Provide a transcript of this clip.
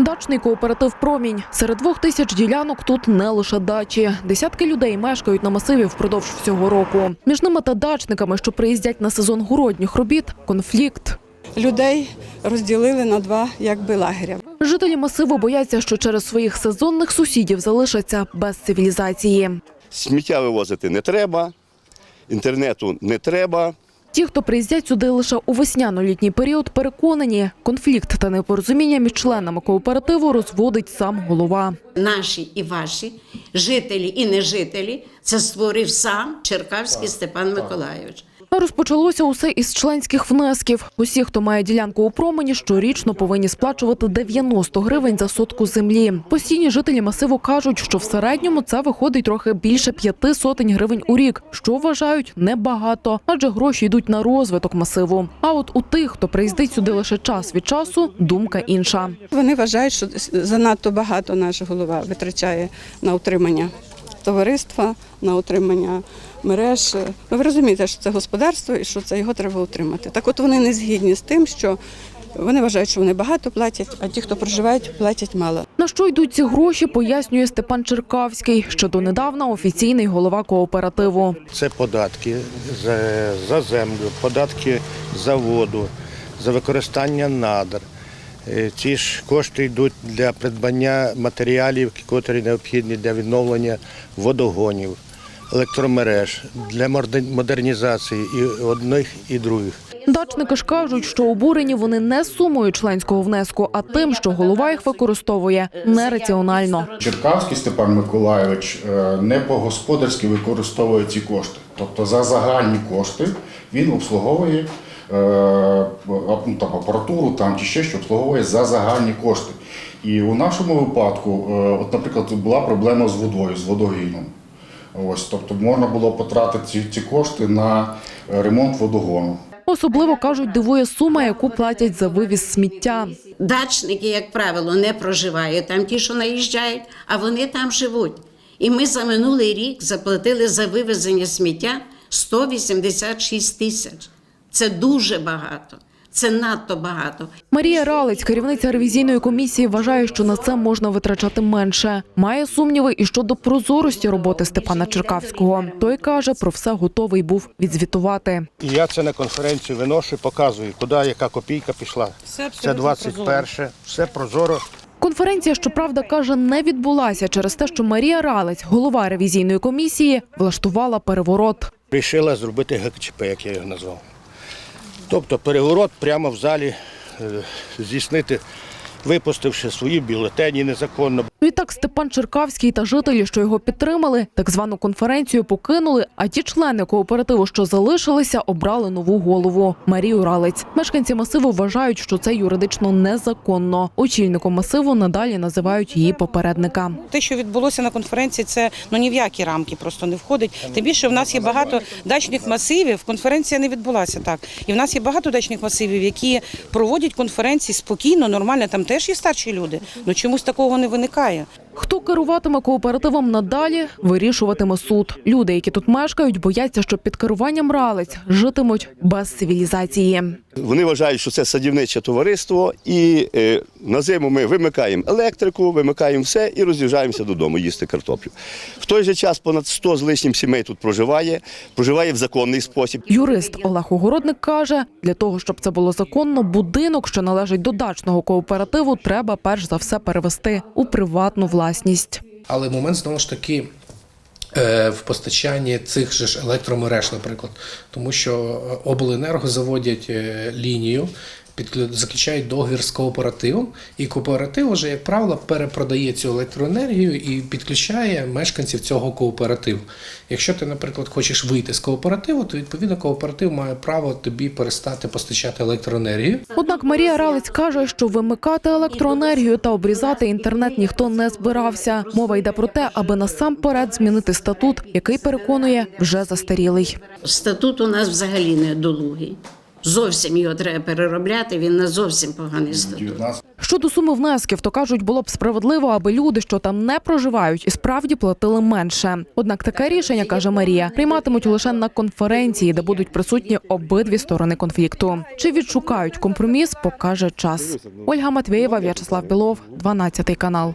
Дачний кооператив Промінь. Серед двох тисяч ділянок тут не лише дачі. Десятки людей мешкають на масиві впродовж всього року. Між ними та дачниками, що приїздять на сезон городніх робіт, конфлікт. людей розділили на два якби лагеря. Жителі масиву бояться, що через своїх сезонних сусідів залишаться без цивілізації. Сміття вивозити не треба, інтернету не треба. Ті, хто приїздять сюди лише у весняно-літній період, переконані, конфлікт та непорозуміння між членами кооперативу розводить сам голова. наші і ваші, жителі і нежителі, це створив сам Черкавський Степан Миколайович. Розпочалося усе із членських внесків. Усі, хто має ділянку у промені, щорічно повинні сплачувати 90 гривень за сотку землі. Постійні жителі масиву кажуть, що в середньому це виходить трохи більше п'яти сотень гривень у рік, що вважають небагато, адже гроші йдуть на розвиток масиву. А от у тих, хто приїздить сюди лише час від часу, думка інша. Вони вважають, що занадто багато наш голова витрачає на утримання товариства, на утримання мереж. Ну, ви розумієте, що це господарство і що це його треба утримати. Так от вони не згідні з тим, що вони вважають, що вони багато платять, а ті, хто проживають, платять мало. На що йдуть ці гроші, пояснює Степан Черкавський, що донедавна офіційний голова кооперативу. Це податки за, землю, податки за воду, за використання надр. Е, Ці ж кошти йдуть для придбання матеріалів, які необхідні для відновлення водогонів, електромереж, для модернізації і одних, і других. Дачники ж кажуть, що обурені вони не сумою членського внеску, а тим, що голова їх використовує нераціонально. Черкавський Степан Миколайович е, не по-господарськи використовує ці кошти. Тобто за загальні кошти він обслуговує е, ну, там, апаратуру там, чи ще що обслуговує за загальні кошти. І у нашому випадку, е, от, наприклад, тут була проблема з водою, з водогіном. Ось, тобто можна було потратити ці, ці кошти на ремонт водогону. Особливо кажуть, дивує сума, яку платять за вивіз сміття. Дачники, як правило, не проживають там ті, що наїжджають, а вони там живуть. І ми за минулий рік заплатили за вивезення сміття 186 тисяч. Це дуже багато, це надто багато. Марія Ралець, керівниця ревізійної комісії, вважає, що на це можна витрачати менше. Має сумніви і щодо прозорості роботи Степана Черкавського. Той каже, про все готовий був відзвітувати. І я це на конференцію виношу, і показую, куди яка копійка пішла. Це 21 все прозоро. Конференція, щоправда, каже, не відбулася через те, що Марія Ралець, голова ревізійної комісії, влаштувала переворот. Рішила зробити ГКЧП, як я його назвав. Тобто переворот прямо в залі е, здійснити, випустивши свої бюлетені незаконно. Відтак Степан Черкавський та жителі, що його підтримали, так звану конференцію покинули. А ті члени кооперативу, що залишилися, обрали нову голову Марію Ралець. Мешканці масиву вважають, що це юридично незаконно. Очільником масиву надалі називають її попередника. Те, що відбулося на конференції, це ну ні в які рамки просто не входить. Тим більше в нас є багато дачних масивів. Конференція не відбулася так. І в нас є багато дачних масивів, які проводять конференції спокійно, нормально. Там теж є старші люди. Ну чомусь такого не виникає. Хто керуватиме кооперативом надалі, вирішуватиме суд. Люди, які тут мешкають, бояться, що під керуванням Ралець житимуть без цивілізації. Вони вважають, що це садівниче товариство, і е, на зиму ми вимикаємо електрику, вимикаємо все і роз'їжджаємося додому їсти картоплю. В той же час понад 100 з лишнім сімей тут проживає, проживає в законний спосіб. Юрист Олег Огородник каже, для того, щоб це було законно, будинок, що належить до дачного кооперативу, треба перш за все перевести у приватну власність. Але момент знову ж таки в постачанні цих же ж електромереж, наприклад, тому що е, обленерго заводять е, лінію. Заключають договір з кооперативом, і кооператив вже, як правило, перепродає цю електроенергію і підключає мешканців цього кооперативу. Якщо ти, наприклад, хочеш вийти з кооперативу, то відповідно кооператив має право тобі перестати постачати електроенергію. Однак Марія Ралець каже, що вимикати електроенергію та обрізати інтернет ніхто не збирався. Мова йде про те, аби насамперед змінити статут, який переконує вже застарілий. Статут у нас взагалі недолугий. Зовсім його треба переробляти, він на зовсім поганий статут. Щодо суми внесків, то кажуть, було б справедливо, аби люди, що там не проживають, і справді платили менше. Однак таке рішення каже Марія, прийматимуть лише на конференції, де будуть присутні обидві сторони конфлікту. Чи відшукають компроміс, покаже час. Ольга Матвєєва, В'ячеслав Білов, 12 канал.